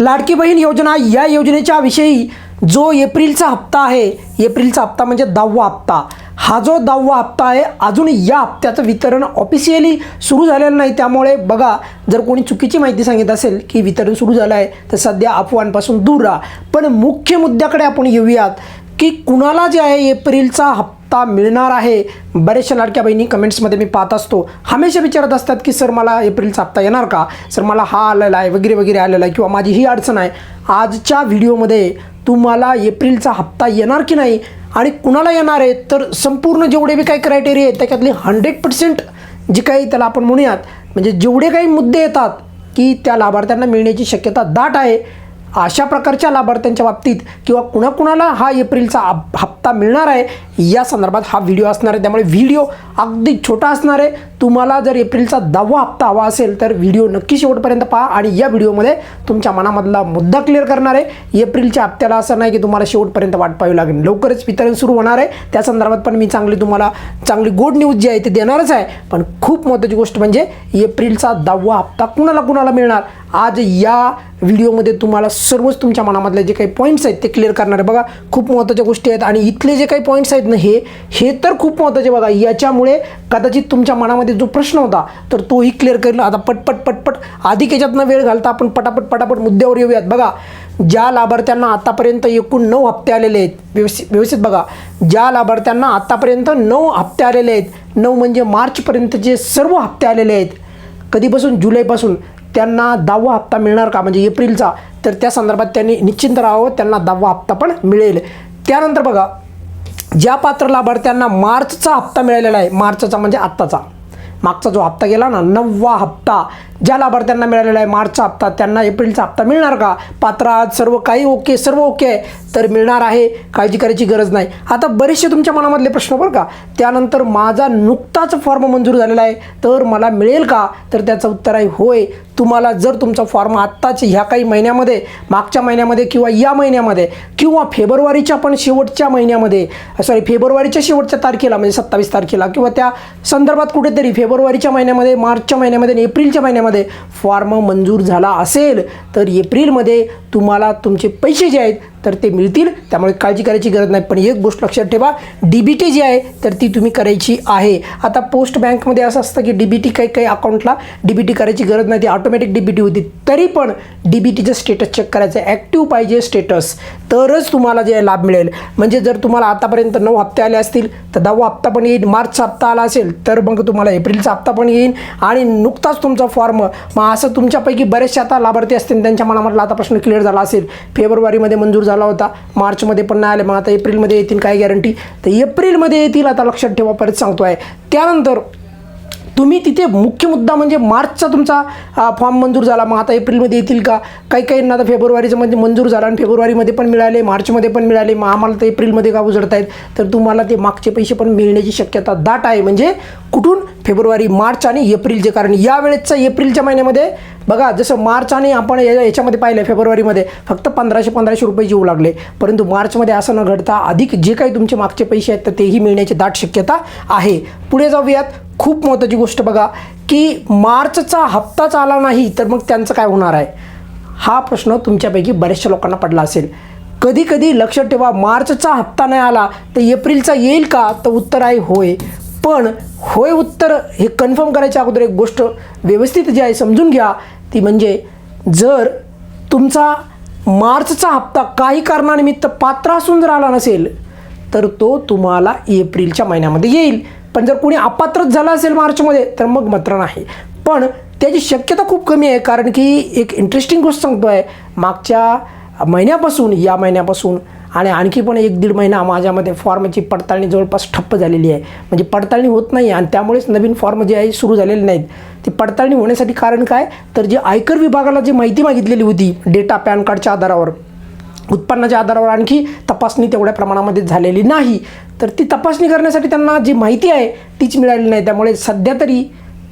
लाडकी बहीण योजना या योजनेच्या विषयी जो एप्रिलचा हप्ता आहे एप्रिलचा हप्ता म्हणजे दहावा हप्ता. हा जो दहावा हप्ता आहे अजून या हप्त्याचं वितरण ऑफिशियली सुरू झालेलं नाही. त्यामुळे बघा जर कोणी चुकीची माहिती सांगित असेल की वितरण सुरू झालं आहे तर सध्या अफवांपासून दूर राहा. पण मुख्य मुद्द्याकडे आपण येऊयात की कुणाला जे आहे एप्रिलचा हप्ता मिळणार आहे. बऱ्याचशा लाडक्या बहिणी कमेंट्समध्ये मी पाहत असतो. हमेशा विचारत असतात की सर मला एप्रिलचा हप्ता येणार का? सर मला हा आलेला आहे वगैरे वगैरे आलेला आहे किंवा माझी ही अडचण आहे. आजच्या व्हिडिओमध्ये तुम्हाला एप्रिलचा हप्ता येणार की नाही आणि कुणाला येणार आहे तर संपूर्ण जेवढे बी काही क्रायटेरिया आहेत त्याच्यातले हंड्रेड पर्सेंट जे काही त्याला आपण म्हणूयात म्हणजे जेवढे काही मुद्दे येतात की त्या लाभार्थ्यांना मिळण्याची शक्यता दाट आहे. अशा प्रकारच्या लाभार्थ्यांच्या बाबतीत किंवा कुणाकुणाला हा एप्रिलचा हप्ता मिळणार आहे या संदर्भात हा व्हिडिओ असणार आहे. त्यामुळे व्हिडिओ अगदी छोटा असणार आहे. तुम्हाला जर एप्रिलचा दहावा हप्ता हवा असेल तर व्हिडिओ नक्की शेवटपर्यंत पहा आणि या व्हिडिओमध्ये तुमच्या मनामधला मुद्दा क्लिअर करणार आहे. एप्रिलच्या हप्त्याला असं नाही की तुम्हाला शेवटपर्यंत वाट पाहावी लागेल. लवकरच वितरण सुरू होणार आहे. त्या संदर्भात पण मी चांगली तुम्हाला चांगली गोड न्यूज जी आहे ते देणारच आहे. पण खूप महत्त्वाची गोष्ट म्हणजे एप्रिलचा दहावा हप्ता कुणाला कुणाला मिळणार? आज या व्हिडिओमध्ये तुम्हाला सर्वच तुमच्या मनामधले जे काही पॉईंट्स आहेत ते क्लिअर करणार आहे. बघा खूप महत्त्वाच्या गोष्टी आहेत आणि इथले जे काही पॉईंट्स आहेत ना हे हे तर खूप महत्त्वाचे बघा. याच्यामुळे कदाचित तुमच्या मनामध्ये जो प्रश्न होता तर तोही क्लिअर करेल. आता पटपट पटपट अधिक याच्यातनं वेळ घालता आपण पटापट पटापट मुद्द्यावर येऊयात. बघा ज्या लाभार्थ्यांना आतापर्यंत एकूण नऊ हप्ते आलेले आहेत व्यवस्थित व्यवस्थित बघा. ज्या लाभार्थ्यांना आतापर्यंत नऊ हप्ते आलेले आहेत नऊ म्हणजे मार्चपर्यंतचे सर्व हप्ते आलेले आहेत. कधीपासून? जुलैपासून. त्यांना दहावा हप्ता मिळणार का? म्हणजे एप्रिलचा. तर त्या संदर्भात त्यांनी निश्चिंत राहावं त्यांना दहावा हप्ता पण मिळेल. त्यानंतर बघा ज्या पात्र लाभार्थ्यांना मार्चचा हप्ता मिळालेला आहे मार्चचा म्हणजे आत्ताचा. मागचा जो हप्ता गेला ना नववा हप्ता. ज्या लाभार्थ्यांना मिळालेला आहे मार्चचा हप्ता त्यांना एप्रिलचा हप्ता मिळणार का? पात्र आज सर्व काही ओके सर्व ओके आहे तर मिळणार आहे काळजी करायची गरज नाही. आता बरेचसे तुमच्या मनामधले प्रश्न बरं का? त्यानंतर माझा नुकताच फॉर्म मंजूर झालेला आहे तर मला मिळेल का? तर त्याचं उत्तर आहे होय. तुम्हाला जर तुमचा फॉर्म आत्ताच ह्या काही महिन्यामध्ये मागच्या महिन्यामध्ये किंवा या महिन्यामध्ये किंवा फेब्रुवारीच्या पण शेवटच्या महिन्यामध्ये सॉरी फेब्रुवारीच्या शेवटच्या तारखेला म्हणजे सत्तावीस तारखेला किंवा त्या संदर्भात कुठेतरी फेब्रुवारीच्या महिन्यामध्ये मार्चच्या महिन्यामध्ये आणि एप्रिलच्या महिन्यामध्ये फॉर्म मंजूर झाला असेल तर एप्रिलमध्ये तुम्हाला तुमचे पैसे जे आहेत तर ते मिळतील. त्यामुळे काळजी करायची गरज नाही. पण एक गोष्ट लक्षात ठेवा डी बी टी जी आहे तर ती तुम्ही करायची आहे. आता पोस्ट बँकमध्ये असं असतं की डी बी टी काही काही अकाउंटला डी बी टी करायची गरज नाही. ती ऑटोमॅटिक डी बी टी होती. तरी पण डी बी टीचं स्टेटस चेक करायचं. आहे ॲक्टिव्ह पाहिजे स्टेटस तरच तुम्हाला जे लाभ मिळेल. म्हणजे जर तुम्हाला आतापर्यंत नऊ हप्ते आले असतील तर दहावा हप्ता पण येईल. मार्चचा हप्ता आला असेल तर मग तुम्हाला एप्रिलचा हप्ता पण येईल. आणि नुकताच तुमचा फॉर्म मग असं तुमच्यापैकी बरेचसे आता लाभार्थी असतील त्यांच्या मनामधला आता प्रश्न क्लिअर झाला असेल. फेब्रुवारीमध्ये मंजूर झाला होता. मार्चमध्ये पण नाही आले. मग आता एप्रिलमध्ये येतील काय गॅरंटी तर एप्रिलमध्ये येतील. आता लक्षात ठेवा परत सांगतो आहे त्यानंतर तुम्ही तिथे मुख्य मुद्दा म्हणजे मार्चचा तुमचा फॉर्म मंजूर झाला. मग आता एप्रिलमध्ये येतील का? काही काहींना आता फेब्रुवारीचं म्हणजे मंजूर झाला आणि फेब्रुवारीमध्ये पण मिळाले मार्चमध्ये पण मिळाले. मग आम्हाला तर एप्रिलमध्ये का उजळत आहेत तर तुम्हाला ते मागचे पैसे पण मिळण्याची शक्यता दाट आहे. म्हणजे कुठून? फेब्रुवारी मार्च आणि एप्रिलचे. कारण या वेळेसचा एप्रिलच्या महिन्यामध्ये बघा जसं मार्च आणि आपण या- याच्यामध्ये पाहिलं फेब्रुवारीमध्ये फक्त पंधराशे पंधराशे रुपये येऊ लागले. परंतु मार्चमध्ये असं न घडता अधिक जे काही तुमचे मागचे पैसे आहेत तर तेही मिळण्याची दाट शक्यता आहे. पुढे जाऊयात. खूप महत्त्वाची गोष्ट बघा की मार्चचा हप्ताच आला नाही तर मग त्यांचं काय होणार आहे? हा प्रश्न तुमच्यापैकी बऱ्याचशा लोकांना पडला असेल. कधी कधी लक्षात ठेवा मार्चचा हप्ता नाही आला तर एप्रिलचा येईल का? तर उत्तर आहे होय. पण होय उत्तर हे कन्फर्म करायच्या अगोदर एक गोष्ट व्यवस्थित जी आहे समजून घ्या. ती म्हणजे जर तुमचा मार्चचा हप्ता काही कारणानिमित्त पात्र असून जर आला नसेल तर तो तुम्हाला एप्रिलच्या महिन्यामध्ये येईल. पण जर कोणी अपात्रच झालं असेल मार्चमध्ये तर मग मात्र नाही. पण त्याची शक्यता खूप कमी आहे कारण की एक इंटरेस्टिंग गोष्ट सांगतो आहे मागच्या महिन्यापासून या महिन्यापासून आणि आणखी पण एक दीड महिना माझ्यामध्ये फॉर्मची पडताळणी जवळपास ठप्प झालेली आहे. म्हणजे पडताळणी होत नाही आणि त्यामुळेच नवीन फॉर्म जे आहे सुरू झालेले नाहीत. ती पडताळणी होण्यासाठी कारण काय? तर जे आयकर विभागाला जी माहिती मागितलेली होती डेटा पॅन कार्डच्या आधारावर उत्पन्नाच्या आधारावर आणखी तपासणी तेवढ्या प्रमाणामध्ये झालेली नाही. तर ती तपासणी करण्यासाठी त्यांना जी माहिती आहे तीच मिळाली नाही. त्यामुळे सध्या तरी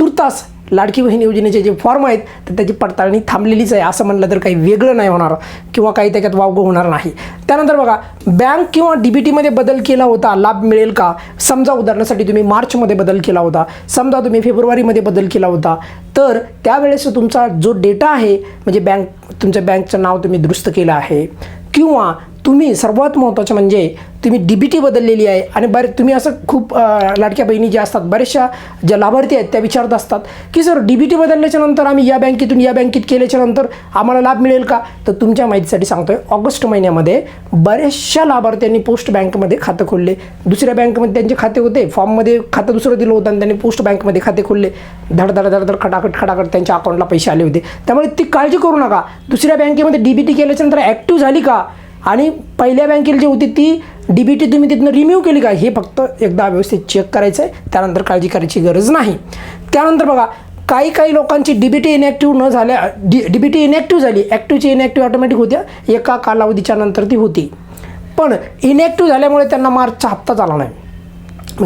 तुर्तास लाडकी बहीण योजनेचे जे फॉर्म आहेत तर त्याची पडताळणी थांबलेलीच आहे. असं म्हणलं तर काही वेगळं नाही होणार किंवा काही त्याच्यात वावगं होणार नाही. त्यानंतर बघा बँक किंवा डी बी टीमध्ये बदल केला होता लाभ मिळेल का? समजा उदाहरणासाठी तुम्ही मार्चमध्ये बदल केला होता. समजा तुम्ही फेब्रुवारीमध्ये बदल केला होता. तर त्यावेळेस तुमचा जो डेटा आहे म्हणजे बँक तुमच्या बँकचं नाव तुम्ही दुरुस्त केलं आहे. किंवा तुम्ही सर्वात महत्त्वाचं म्हणजे तुम्ही डी बी टी बदललेली आहे. आणि बरे तुम्ही असं खूप लाडक्या बहिणी ज्या असतात बऱ्याचशा ज्या लाभार्थी आहेत त्या विचारत असतात की सर डी बी टी बदलल्याच्या नंतर आम्ही या बँकेतून या बँकेत केल्याच्यानंतर आम्हाला लाभ मिळेल का? तर तुमच्या माहितीसाठी सांगतोय ऑगस्ट महिन्यामध्ये बऱ्याचशा लाभार्थ्यांनी पोस्ट बँकमध्ये खातं खोलले. दुसऱ्या बँकमध्ये त्यांचे खाते होते फॉर्ममध्ये खातं दुसरं दिलं होतं आणि त्यांनी पोस्ट बँकमध्ये खाते खोलले. धड धड धड धड खटाखट खटाखट त्यांच्या अकाउंटला पैसे आले होते. त्यामुळे ती काळजी करू नका. दुसऱ्या बँकेमध्ये डी बी टी केल्याच्यानंतर ॲक्टिव्ह झाली का? आणि पहिल्या बँकेला जी होती ती डी बी टी तुम्ही तिथनं रिम्यूव्ह केली का? हे फक्त एकदा व्यवस्थित चेक करायचं आहे त्यानंतर काळजी करायची गरज नाही. त्यानंतर बघा काही काही लोकांची डी बी टी इनॅक्टिव्ह न झाल्या D D B T inactive झाली. ॲक्टिव्हची इनॅक्टिव्ह ऑटोमॅटिक होत्या. एका कालावधीच्या नंतर ती होती. पण इनॅक्टिव्ह झाल्यामुळे त्यांना मार्चचा हप्ताच आला नाही.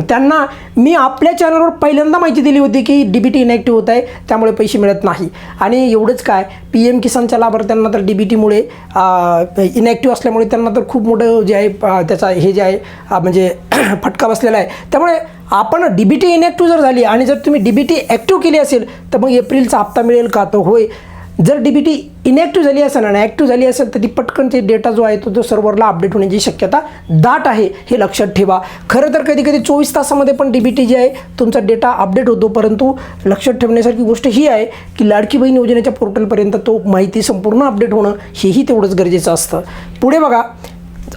त्यांना मी आपल्या चॅनलवर पहिल्यांदा माहिती दिली होती की डी बी टी इनॅक्टिव्ह होत आहे त्यामुळे पैसे मिळत नाही. आणि एवढंच काय पी एम किसानच्या लाभार्थ्यांना तर डी बी टीमुळे इनॅक्टिव्ह असल्यामुळे त्यांना तर खूप मोठं जे आहे त्याचा हे जे आहे म्हणजे फटका बसलेला आहे. त्यामुळे आपण डी बी टी इनॅक्टिव्ह जर झाली आणि जर तुम्ही डी बी टी ॲक्टिव्ह केली असेल तर मग एप्रिलचा हप्ता मिळेल का? तर होय. जर डी बी टी इनॅक्टिव्ह झाली असेल आणि ॲक्टिव्ह झाली असेल तर ती पटकन ते डेटा जो आहे तो जो सर्व्हरला अपडेट होण्याची शक्यता दाट आहे हे लक्षात ठेवा. खरं तर कधी कधी चोवीस तासामध्ये पण डी बी टी जी आहे तुमचा डेटा अपडेट होतो परंतु लक्षात ठेवण्यासारखी गोष्ट ही आहे की लाडकी बहीण योजनेच्या पोर्टलपर्यंत तो माहिती संपूर्ण अपडेट होणं हेही तेवढंच गरजेचं असतं. पुढे बघा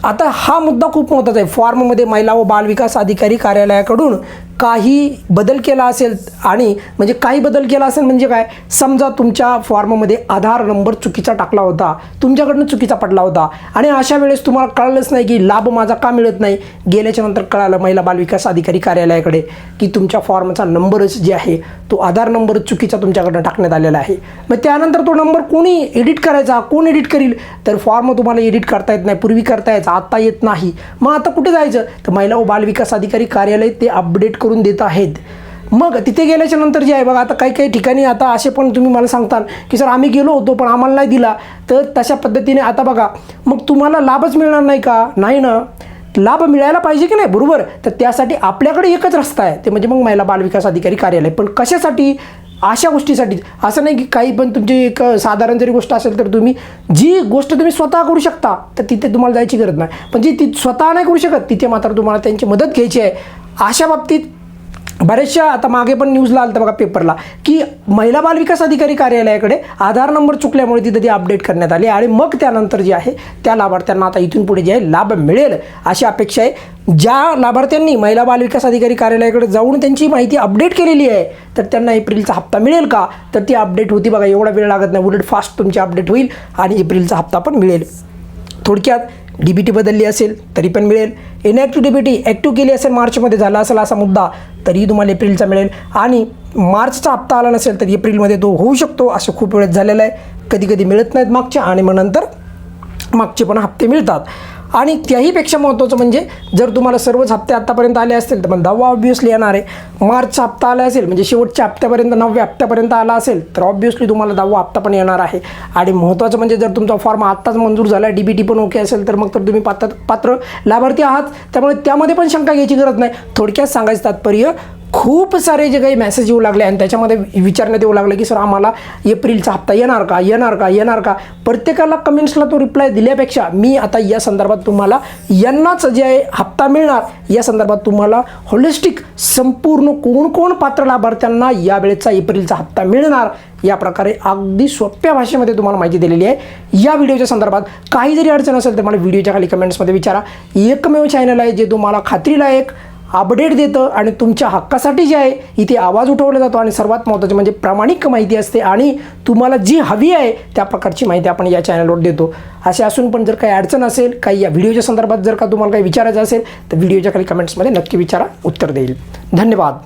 आता हा मुद्दा खूप महत्त्वाचा आहे. फॉर्ममध्ये महिला व बालविकास अधिकारी कार्यालयाकडून काही बदल केला असेल आणि म्हणजे काही बदल केला असेल म्हणजे काय? समजा तुमच्या फॉर्ममध्ये आधार नंबर चुकीचा टाकला होता तुमच्याकडनं चुकीचा पडला होता आणि अशा वेळेस तुम्हाला कळलंच नाही की लाभ माझा का मिळत नाही. गेल्याच्यानंतर कळालं महिला बालविकास अधिकारी कार्यालयाकडे की तुमच्या फॉर्मचा नंबरच जे आहे तो आधार नंबर चुकीचा तुमच्याकडनं टाकण्यात आलेला आहे. मग त्यानंतर तो नंबर कोणी एडिट करायचा? कोण एडिट करील? तर फॉर्म तुम्हाला एडिट करता येत नाही पूर्वी करता यायचा आता येत नाही. मग आता कुठे जायचं? तर महिला व बालविकास अधिकारी कार्यालय ते अपडेट करून देत आहेत. मग तिथे गेल्याच्यानंतर जे आहे बघा आता काही काही ठिकाणी आता असे पण तुम्ही मला सांगता की सर आम्ही गेलो होतो पण आम्हाला नाही दिला. तर तशा पद्धतीने आता बघा मग तुम्हाला लाभच मिळणार नाही का? नाही ना? लाभ मिळायला पाहिजे की नाही? बरोबर? तर त्यासाठी आपल्याकडे एकच रस्ता आहे. ते म्हणजे मग महिला बालविकास अधिकारी कार्यालय. पण कशासाठी? अशा गोष्टीसाठी. असं नाही की काही पण तुमची एक साधारण जरी गोष्ट असेल तर तुम्ही जी गोष्ट तुम्ही स्वतः करू शकता तर तिथे तुम्हाला जायची गरज नाही. पण जी ती स्वतः नाही करू शकत तिथे मात्र तुम्हाला त्यांची मदत घ्यायची आहे. अशा बाबतीत बऱ्याचशा आता मागे पण न्यूजला आलं बघा पेपरला की महिला बालविकास अधिकारी कार्यालयाकडे आधार नंबर चुकल्यामुळे तिथं ती अपडेट करण्यात आली आणि मग त्यानंतर जे आहे त्या लाभार्थ्यांना आता इथून पुढे जे आहे लाभ मिळेल अशी अपेक्षा आहे. ज्या लाभार्थ्यांनी महिला बालविकास अधिकारी कार्यालयाकडे जाऊन त्यांची माहिती अपडेट केलेली आहे तर त्यांना एप्रिलचा हप्ता मिळेल का? तर ती अपडेट होती बघा एवढा वेळ लागत नाही उलट फास्ट तुमची अपडेट होईल आणि एप्रिलचा हप्ता पण मिळेल. थोडक्यात डी बी टी बदलली असेल तरी पण मिळेल. Inactive D B T active केली असेल मार्चमध्ये झाला असेल असा मुद्दा तरीही तुम्हाला एप्रिलचा मिळेल. आणि मार्चचा हप्ता आला नसेल तर एप्रिलमध्ये तो होऊ शकतो असं खूप वेळेस झालेलं आहे. कधी कधी मिळत नाहीत मागच्या आणि मग नंतर मागचे पण हप्ते मिळतात. आणि त्याहीपेक्षा महत्त्वाचं म्हणजे जर तुम्हाला सर्वच हप्ते आत्तापर्यंत आले असतील तर मग दहावा ऑब्व्हियसली येणार आहे. मार्चचा हप्ता आला असेल म्हणजे शेवटच्या हप्त्यापर्यंत नवव्या हप्त्यापर्यंत आला असेल तर ऑब्व्हियसली तुम्हाला दहावा हप्ता पण येणार आहे. आणि महत्त्वाचं म्हणजे जर तुमचा फॉर्म आत्ताच मंजूर झाला डी बी टी पण ओके असेल तर मग तर तुम्ही पात्र पात्र लाभार्थी आहात. त्यामुळे त्यामध्ये पण शंका घ्यायची गरज नाही. थोडक्यात सांगायचं तात्पर्य खूप सारे जे काही मेसेज येऊ लागले आणि त्याच्यामध्ये विचारण्यात येऊ लागलं की सर आम्हाला एप्रिलचा हप्ता येणार का? येणार का? येणार का? प्रत्येकाला कमेंट्सला तो रिप्लाय दिल्यापेक्षा मी आता या संदर्भात तुम्हाला यांनाच जे आहे हप्ता मिळणार या संदर्भात तुम्हाला होलिस्टिक संपूर्ण कोण कोण पात्र लाभार्थ्यांना यावेळेचा एप्रिलचा हप्ता मिळणार या प्रकारे अगदी सोप्या भाषेमध्ये तुम्हाला माहिती दिलेली आहे. या व्हिडिओच्या संदर्भात काही जरी अडचण असेल तर मला व्हिडिओच्या खाली कमेंट्समध्ये विचारा. एकमेव चॅनल आहे जे तुम्हाला खात्रीलायक अपडेट देतं आणि तुमच्या हक्कासाठी जे आहे इथे आवाज उठवला जातो. आणि सर्वात महत्त्वाचे म्हणजे प्रामाणिक माहिती असते आणि तुम्हाला जी हवी आहे त्या प्रकारची माहिती आपण या चॅनलवर देतो. असे असून पण जर काही अडचण असेल काही या व्हिडिओच्या संदर्भात जर का तुम्हाला काही विचारायचं असेल तर व्हिडिओच्या खाली कमेंट्समध्ये नक्की विचारा उत्तर देईल. धन्यवाद.